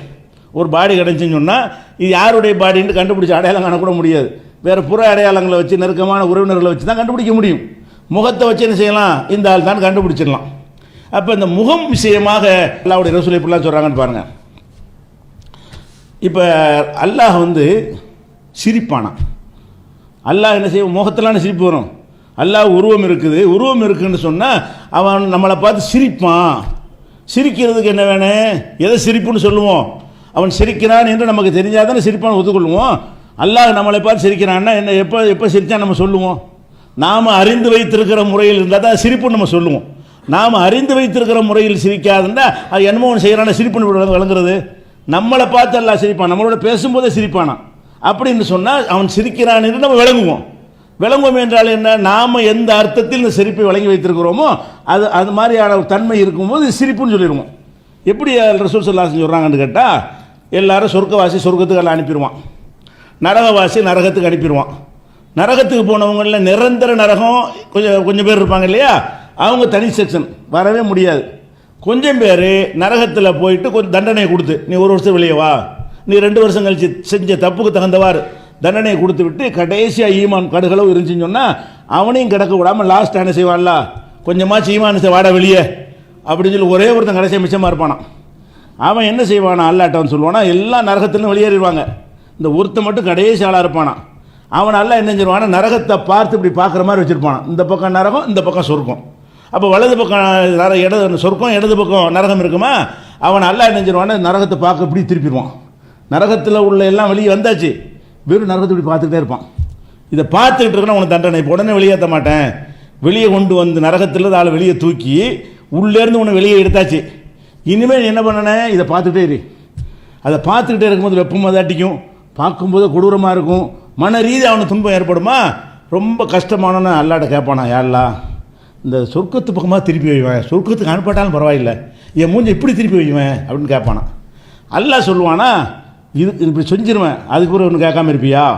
ஒரு பாடி கிடச்சின்னு சொன்னால் இது யாருடைய பாடின்னு கண்டுபிடிச்சி அடையாளம் காணக்கூட முடியாது. வேறு புற அடையாளங்களை வச்சு நெருக்கமான உறவினர்களை வச்சு தான் கண்டுபிடிக்க முடியும். முகத்தை வச்சு என்ன செய்யலாம்? இந்த ஆள் தான் கண்டுபிடிச்சிடலாம். அப்போ இந்த முகம் விஷயமாக அல்லாவுடைய ரசூல் எப்படிலாம் சொல்கிறாங்கன்னு பாருங்கள் இப்போ அல்லாஹ் வந்து சிரிப்பானா? அல்லாஹ் என்ன செய்வோம் முகத்திலான சிரிப்பு வரும். அல்லாஹ் உருவம் இருக்குது. உருவம் இருக்குதுன்னு சொன்னால் அவன் நம்மளை பார்த்து சிரிப்பான். சிரிக்கிறதுக்கு என்ன வேணும் எதை சிரிப்புன்னு சொல்லுவோம்? அவன் சிரிக்கிறான் என்று நமக்கு தெரிஞ்சால் தானே சிரிப்பான ஒத்துக்கொள்வோம். அல்லாஹ் நம்மளை பார்த்து சிரிக்கிறான்னா என்ன எப்போ எப்போ சிரித்தா நம்ம சொல்லுவோம்? நாம் அறிந்து வைத்திருக்கிற முறையில் இருந்தால் தான் சிரிப்புன்னு நம்ம சொல்லுவோம். நாம் அறிந்து வைத்திருக்கிற முறையில் சிரிக்காதுன்னா அது என்னமோ ஒன்று செய்கிறான சிரிப்புன்னு விளங்குறது நம்மளை பார்த்து எல்லாம் சிரிப்பான். நம்மளோட பேசும்போதே சிரிப்பானா அப்படின்னு சொன்னால் அவன் சிரிக்கிறான் என்று நம்ம விளங்குவோம். விளங்குவோம் என்றால் என்ன? நாம் எந்த அர்த்தத்தில் இந்த சிரிப்பை வழங்கி வைத்திருக்கிறோமோ அது அது மாதிரியான ஒரு தன்மை இருக்கும்போது சிரிப்புன்னு சொல்லிடுவோம். எப்படி ரசூல் சொல்லாசன் சொல்கிறாங்கன்னு கேட்டால் எல்லாரும் சொர்க்கவாசி சொர்க்கத்துக்கு எல்லாம் அனுப்பிடுவான் நரகவாசி நரகத்துக்கு அனுப்பிடுவான் நரகத்துக்கு போனவங்களில் நிரந்தர நரகம் கொஞ்சம் கொஞ்சம் பேர் இருப்பாங்க இல்லையா? அவங்க தனி செக்ஷன். வரவே முடியாது. கொஞ்சம் பேர் நரகத்தில் போயிட்டு கொஞ்சம் தண்டனையை கொடுத்து நீ ஒரு வருஷம் வெளியே வா. நீ ரெண்டு வருஷம் கழிச்சு செஞ்ச தப்புக்கு தகுந்தவாறு தண்டனையை கொடுத்து விட்டு கடைசியாக ஈமான் கடுகளவு இருந்துச்சுன்னு சொன்னால் அவனையும் கிடக்க விடாமல் லாஸ்ட் என்ன செய்வான்ல? கொஞ்சமாச்சு ஈமான் வாட வெளியே. அப்படின்னு சொல்லி ஒரே ஒருத்தன் கடைசியாக மிச்சமாக இருப்பானான் அவன் என்ன செய்வானா? அல்லாட்டவன் சொல்லுவானா எல்லா நரகத்திலும் வெளியேறிடுவாங்க. இந்த ஒருத்தன் மட்டும் கடைசி ஆளாக இருப்பானான் அவன் நல்லா என்ன செஞ்சிருவானா நரகத்தை பார்த்து இப்படி பார்க்குற மாதிரி வச்சுருப்பானான் இந்த பக்கம் நரகம் இந்த பக்கம் சொர்க்கம். அப்போ வலது பக்கம் நர இடது சொர்க்கம் இடது பக்கம் நரகம் இருக்குமா? அவன் அல்லா என்ன நரகத்தை பார்க்க இப்படி திருப்பிடுவான். நரகத்தில் உள்ள எல்லாம் வெளியே வந்தாச்சு. வெறும் நரகத்தை இப்படி பார்த்துக்கிட்டே இருப்பான். இதை பார்த்துக்கிட்டு இருக்கணும் உனக்கு தண்டனை. இப்போ உடனே வெளியேற்ற மாட்டேன். வெளியே கொண்டு வந்து நரகத்தில் ஆளை வெளியே தூக்கி உள்ளேருந்து உன்னை வெளியே எடுத்தாச்சு. இனிமேல் என்ன பண்ணனே? இதை பார்த்துக்கிட்டே இரு. அதை பார்த்துக்கிட்டே இருக்கும்போது வெப்பம் அதாட்டிக்கும் பார்க்கும்போது கொடூரமாக இருக்கும். மன ரீதி அவனுக்கு துன்பம் ஏற்படுமா? ரொம்ப கஷ்டமானன்னு அல்லாட்ட கேட்பானா யாரெல்லாம் இந்த சொர்க்கத்து பக்கமாக திருப்பி வைவேன். சொர்க்கத்துக்கு அனுப்பட்டாலும் பரவாயில்லை. என் மூஞ்சி இப்படி திருப்பி வைவேன் அப்படின்னு கேட்பானா. அல்லா சொல்லுவானா இது இது இப்படி செஞ்சிருவேன். அதுக்கு பிறகு ஒன்று கேட்காம இருப்பியா?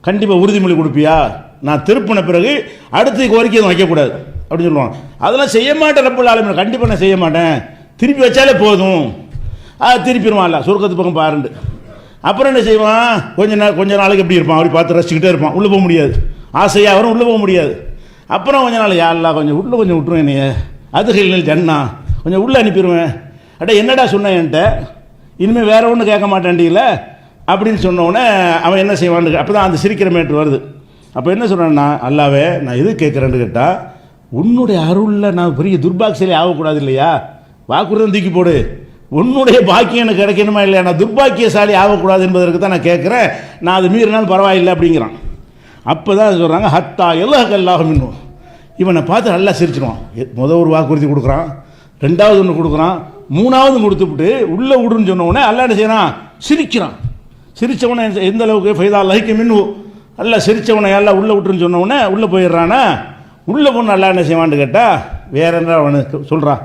கண்டிப்பாக உறுதிமொழி கொடுப்பியா? நான் திருப்பின பிறகு அடுத்த கோரிக்கை எதுவும் வைக்கக்கூடாது. அப்படின்னு சொல்லுவான். அதெல்லாம் செய்ய மாட்டேன் ரப்பல் ஆலமீன். கண்டிப்பாக நான் செய்ய மாட்டேன். திருப்பி வச்சாலே போதும். அது இல்லை சொர்க்கத்து பக்கம் பாருண்டு. அப்புறம் என்ன செய்வான்? கொஞ்ச நாள் கொஞ்ச நாளைக்கு எப்படி இருப்பான்? அப்படி பார்த்து ரசிச்சுக்கிட்டே இருப்பான். உள்ளே போக முடியாது. ஆசையாக அவரும் உள்ளே போக முடியாது. அப்புறம் கொஞ்ச நாள் யாரெல்லாம் கொஞ்சம் உள்ளே கொஞ்சம் விட்டுருவேன் என்னைய. அது கையில் ஜன்னா. கொஞ்சம் உள்ளே அனுப்பிடுவேன் அட என்னடா சொன்னேன் என்கிட்ட? இனிமேல் வேற ஒன்றும் கேட்க மாட்டேன்டில அப்படின்னு சொன்னோடனே அவன் என்ன செய்வான்னு அப்போ தான் அந்த சிரிக்கிற மேட்ரு வருது. அப்போ என்ன சொல்கிறான்னா அல்லாவே நான் எது கேட்குறேன்னு கேட்டால் உன்னுடைய அருளில் நான் பெரிய துர்பாக்கியசாலி ஆகக்கூடாது இல்லையா? வாக்குறுதம் தூக்கி போடு. உன்னுடைய பாக்கியம் எனக்கு கிடைக்கணுமா இல்லையா? நான் துர்பாக்கியசாலி ஆகக்கூடாது என்பதற்கு தான் நான் கேட்குறேன். நான் அது மீறினாலும் பரவாயில்லை அப்படிங்கிறான். அப்போ தான் சொல்கிறாங்க ஹத்தா எல்லாம் கல்லாகும் இன்னும் இவனை பார்த்து நல்லா சிரிச்சிடுவான். எ- முத ஒரு வாக்குறுதி கொடுக்குறான் ரெண்டாவது ஒன்று கொடுக்குறான் மூணாவது கொடுத்துவிட்டு உள்ளே விடுன்னு சொன்னவுடனே உடனே என்ன செய்யறான்? சிரிக்கிறான். சிரித்தவனை எந்த- அளவுக்கு ஃபைதா லகிக்க மின்னு நல்லா சிரிச்சவனை எல்லாம் உள்ளே விட்டுருன்னு சொன்ன உடனே உள்ளே போயிடுறானா? உள்ளே பொண்ணு நல்லா என்ன செய்வான்னு கேட்டால் வேற என்ன அவனுக்கு சொல்கிறான்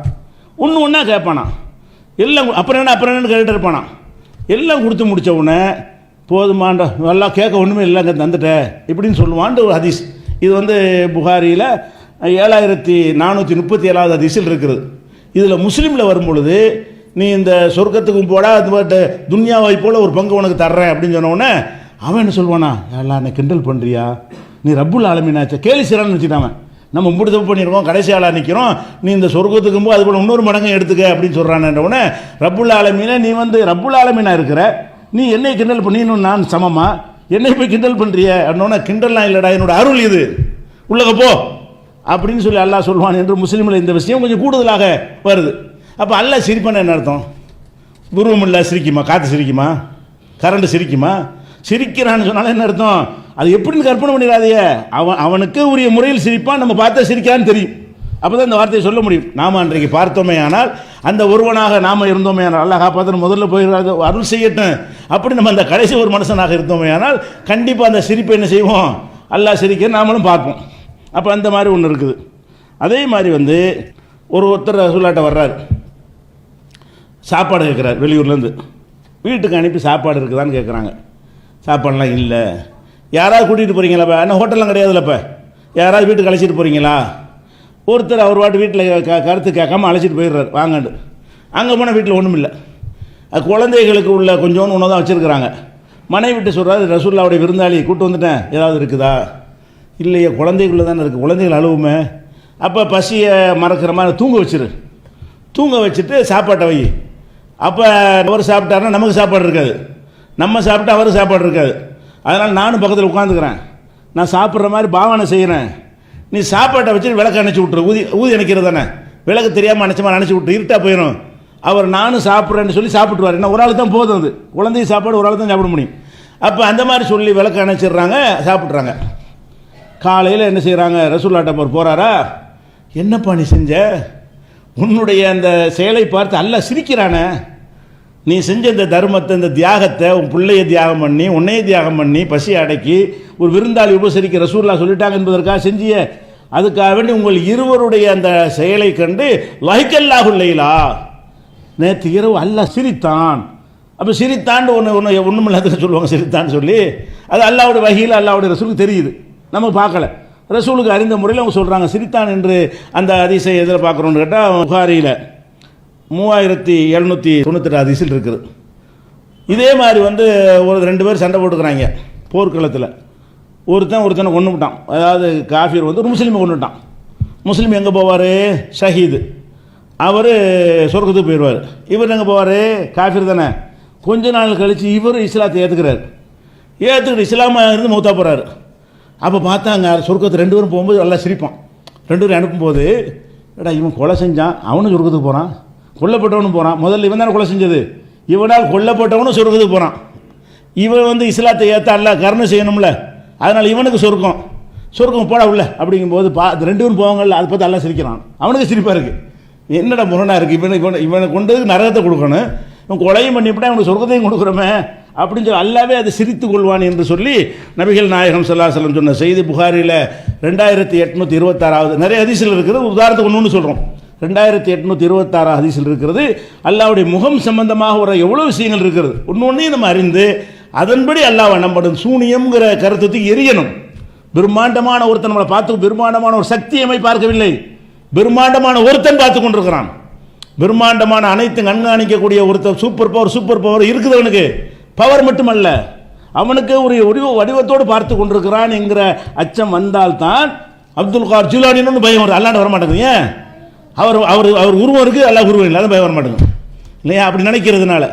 ஒன்று ஒன்றா கேட்பானா. எல்லாம் அப்புறம் என்ன அப்புறம் என்னன்னு கேட்டுட்டு இருப்பானா. எல்லாம் கொடுத்து முடித்த உடனே போதுமாண்டா எல்லாம் கேட்க ஒன்றுமே இல்லைங்க தந்துட்டேன் இப்படின்னு சொல்லுவான்ட்டு ஒரு ஹதீஸ். இது வந்து புகாரியில் ஏழாயிரத்தி நானூற்றி முப்பத்தி ஏழாவது ஹதீஸில் இருக்கிறது. இதில் முஸ்லீமில் வரும் பொழுது நீ இந்த சொர்க்கத்துக்கும் போட அது பாட்டு துன்யாவை போல் ஒரு பங்கு உனக்கு தர்றேன் அப்படின்னு சொன்னோடனே அவன் என்ன சொல்வானா எல்லாம் என்னை கிண்டல் பண்ணுறியா நீ ரப்புல் ஆலமீனாச்சா கேலி சிறான்னு வச்சுட்டான் நம்ம இப்படி தப்பு பண்ணியிருக்கோம் கடைசி ஆளாக நிற்கிறோம் நீ இந்த சொர்க்கத்துக்கும் போது அது போல் இன்னொரு மடங்கு எடுத்துக்க அப்படின்னு சொல்கிறான்ன்ற உடனே ரப்புல் ஆலமீனை நீ வந்து ரப்புல் ஆலமீனா இருக்கிற நீ என்னை கிண்டல் பண்ணினும் நான் சமமா? என்னை போய் கிண்டல் பண்ணுறிய அப்படின்னா கிண்டல்லாம் இல்லைடா என்னோட அருள் இது. உள்ளக போ. அப்படின்னு சொல்லி அல்லாஹ் சொல்வான் என்று முஸ்லீமில் இந்த விஷயம் கொஞ்சம் கூடுதலாக வருது. அப்போ அல்லாஹ் சிரிப்பான என்ன அர்த்தம்? உருவம் இல்லை சிரிக்குமா? காற்று சிரிக்குமா? கரண்ட் சிரிக்குமா? சிரிக்கிறான்னு சொன்னாலும் என்ன அர்த்தம்? அது எப்படின்னு கற்பனை பண்ணிடாதீங்க அவன் அவனுக்கு உரிய முறையில் சிரிப்பான் நம்ம பார்த்தா சிரிக்கான்னு தெரியும். அப்போ தான் இந்த வார்த்தையை சொல்ல முடியும். நாம் அன்றைக்கு பார்த்தோமே ஆனால் அந்த ஒருவனாக நாம் இருந்தோமே ஆனால் அல்லாஹ் காப்பாற்றணும் முதல்ல போயிடுறாங்க அருள் செய்யட்டும். அப்படி நம்ம அந்த கடைசி ஒரு மனுஷனாக இருந்தோமே ஆனால் கண்டிப்பாக அந்த சிரிப்பை என்ன செய்வோம்? அல்லாஹ் சிரிக்க நாமளும் பார்ப்போம். அப்போ அந்த மாதிரி ஒன்று இருக்குது. அதே மாதிரி வந்து ஒரு ஒருத்தர் ரசூலாட்ட வர்றார். சாப்பாடு கேட்குறாரு வெளியூர்லேருந்து. வீட்டுக்கு அனுப்பி சாப்பாடு இருக்குதான்னு கேட்குறாங்க. சாப்பாடுலாம் இல்லை. யாராவது கூட்டிகிட்டு போகிறீங்களா என்ன ஹோட்டல்லாம் கிடையாதுல்லப்ப யாராவது வீட்டுக்கு அழைச்சிட்டு போகிறீங்களா ஒருத்தர் அவர் பாட்டு வீட்டில் க கருத்து கேட்காம அழைச்சிட்டு போயிடுறாரு. வாங்கண்டு. அங்கே போனால் வீட்டில் ஒன்றும் இல்லை குழந்தைகளுக்கு உள்ள கொஞ்சோன்னு உணவு தான் வச்சுருக்குறாங்க. மனைவி விட்டு சொல்கிறாரு ரசூல்லாவுடைய விருந்தாளி கூட்டு வந்துட்டேன். ஏதாவது இருக்குதா? இல்லையே குழந்தைக்குள்ளே தானே இருக்குது குழந்தைகள் அழுவுமே. அப்போ பசியை மறக்கிற மாதிரி தூங்க வச்சிரு. தூங்க வச்சுட்டு சாப்பாட்டை வை. அப்போ அவர் சாப்பிட்டாருன்னா நமக்கு சாப்பாடு இருக்காது. நம்ம சாப்பிட்டா அவருக்கு சாப்பாடு இருக்காது. அதனால் நானும் பக்கத்தில் உட்காந்துக்கிறேன். நான் சாப்பிட்ற மாதிரி பாவனை செய்கிறேன் நீ சாப்பாட்டை வச்சு விளக்கு அணைச்சி விட்ரு ஊதி ஊதி அணைக்கிறது தானே? விளக்கு தெரியாமல் அணைச்ச மாதிரி அணைச்சி விட்டு இருட்டா போயிடும் அவர் நானும் சாப்பிட்றேன்னு சொல்லி சாப்பிட்டுருவார். என்ன ஒரு ஆள் தான் போதும் அது. குழந்தை சாப்பாடு ஒரு ஆள் தான் சாப்பிட முடியும். அப்போ அந்த மாதிரி சொல்லி விளக்கு அணைச்சிடுறாங்க சாப்பிட்றாங்க காலையில் என்ன செய்கிறாங்க ரசூல்லாட்ட அவர் போகிறாரா என்னப்பா நீ செஞ்ச? உன்னுடைய அந்த செயலை பார்த்து அல்ல சிரிக்கிறானே. நீ செஞ்ச இந்த தர்மத்தை இந்த தியாகத்தை உன் பிள்ளைய தியாகம் பண்ணி உன்னைய தியாகம் பண்ணி பசி அடக்கி ஒரு விருந்தாளி உபசரிக்க ரசூல்லா சொல்லிட்டாங்க என்பதற்காக செஞ்சிய. அதுக்காக வேண்டி உங்கள் இருவருடைய அந்த செயலை கண்டு லைலா. நேற்று இரவு அல்லாஹ் சிரித்தான். அப்போ சிரித்தாண்டு ஒன்று ஒன்று ஒன்றும் இல்லாததுக்கு சொல்லுவாங்க சிரித்தான்னு சொல்லி அது அல்லாவுடைய வகையில் அல்லாவுடைய ரசூலுக்கு தெரியுது. நம்ம பார்க்கல. ரசூலுக்கு அறிந்த முறையில் அவங்க சொல்கிறாங்க சிரித்தான் என்று அந்த அதிசயம் எதில் பார்க்குறோன்னு கேட்டால் புகாரியில் மூவாயிரத்தி எழுநூற்றி தொண்ணூத்தெட்டு அதிசல் இருக்குது. இதே மாதிரி வந்து ஒரு ரெண்டு பேர் சண்டை போட்டுக்கிறாங்க போர்க்களத்தில். ஒருத்தன் ஒருத்தனை கொண்டு விட்டான். அதாவது காஃபியர் வந்து ஒரு முஸ்லீமை கொண்டு விட்டான். முஸ்லீம் எங்கே போவார்? ஷஹீது. அவர் சொர்க்கத்துக்கு போயிடுவார் இவர் எங்கே போவார்? காஃபிர் தானே. கொஞ்ச நாள் கழித்து இவர் இஸ்லாத்தை ஏற்றுக்கிறார் ஏற்றுக்கிட்டு இஸ்லாமாக இருந்து மௌத்தா போகிறாரு அப்போ பார்த்தாங்க சொர்க்கத்து ரெண்டு பேரும் போகும்போது நல்லா சிரிப்பான். ரெண்டு பேரும் அனுப்பும்போது ஏடா இவன் கொலை செஞ்சான். அவனும் சொர்க்கத்துக்கு போகிறான் கொல்லப்பட்டவனும் போகிறான் முதல்ல இவன் தானே கொலை செஞ்சது. இவனால் கொல்லப்பட்டவனும் சொர்க்கத்துக்கு போகிறான் இவன் வந்து இஸ்லாத்தை ஏற்ற அல்ல கருணை செய்யணும்ல. அதனால் இவனுக்கு சொர்க்கம். சொர்க்கம் போட உள்ள. அப்படிங்கும்போது பா இந்த ரெண்டு பேரும் போவாங்கல்ல அதை பார்த்து எல்லாம் சிரிக்கிறான். அவனுக்கு சிரிப்பாக இருக்குது என்னடா முரணாக இருக்குது இவனை இவனை இவனை கொண்டு நரகத்தை கொடுக்கணும். இவன் கொலையும் பண்ணிவிட்டா இவனுக்கு சொர்க்கத்தையும் கொடுக்குறோமே அப்படின்னு சொல்லி அல்லாவே அதை சிரித்து கொள்வான் என்று சொல்லி நபிகள் நாயகம் சல்லாசலம் சொன்ன செய்தி புகாரில் ரெண்டாயிரத்தி எட்நூற்றி இருபத்தாறாவது நிறைய ஹதீஸில் இருக்கிறது. உதாரணத்துக்கு ஒன்று சொல்கிறோம் ரெண்டாயிரத்தி எட்நூற்றி இருபத்தாறு ஹதீஸில் இருக்கிறது அல்லாவுடைய முகம் சம்பந்தமாக ஒரு எவ்வளோ விஷயங்கள் இருக்கிறது ஒன்று ஒன்றையும் நம்ம அறிந்து அதன்படி அல்லாஹ் நம்படும் சூனியம்ங்கிற கருத்துக்கு எரியணும். பிரம்மாண்டமான ஒருத்தன் நம்மளை பார்த்து பிரம்மாண்டமான ஒரு சக்தியமை பார்க்கவில்லை. பிரம்மாண்டமான ஒருத்தன் பார்த்து கொண்டிருக்கிறான். பிரம்மாண்டமான அனைத்து கண்காணிக்கக்கூடிய ஒருத்தர் சூப்பர் பவர் சூப்பர் பவர் இருக்குது அவனுக்கு. பவர் மட்டுமல்ல. அவனுக்கு ஒரு வடிவ வடிவத்தோடு பார்த்து கொண்டிருக்கிறான் என்கிற அச்சம் வந்தால்தான் அப்துல் கார் ஜிலானின்னு பயம் வரும் அல்லாண்ட வர மாட்டேங்குது ஏன்? அவர் அவர் அவர் உருவம் இருக்குது அல்லா உருவம் இல்லை. அதான் பயம் வர மாட்டேங்குது இல்லையா? அப்படி நினைக்கிறதுனால.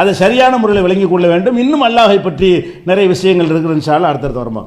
அதை சரியான முறையில் விளங்கி கொள்ள வேண்டும். இன்னும் அல்லாஹை பற்றி நிறைய விஷயங்கள் இருக்குதுன்னு அடுத்தடுத்து வரமாகும்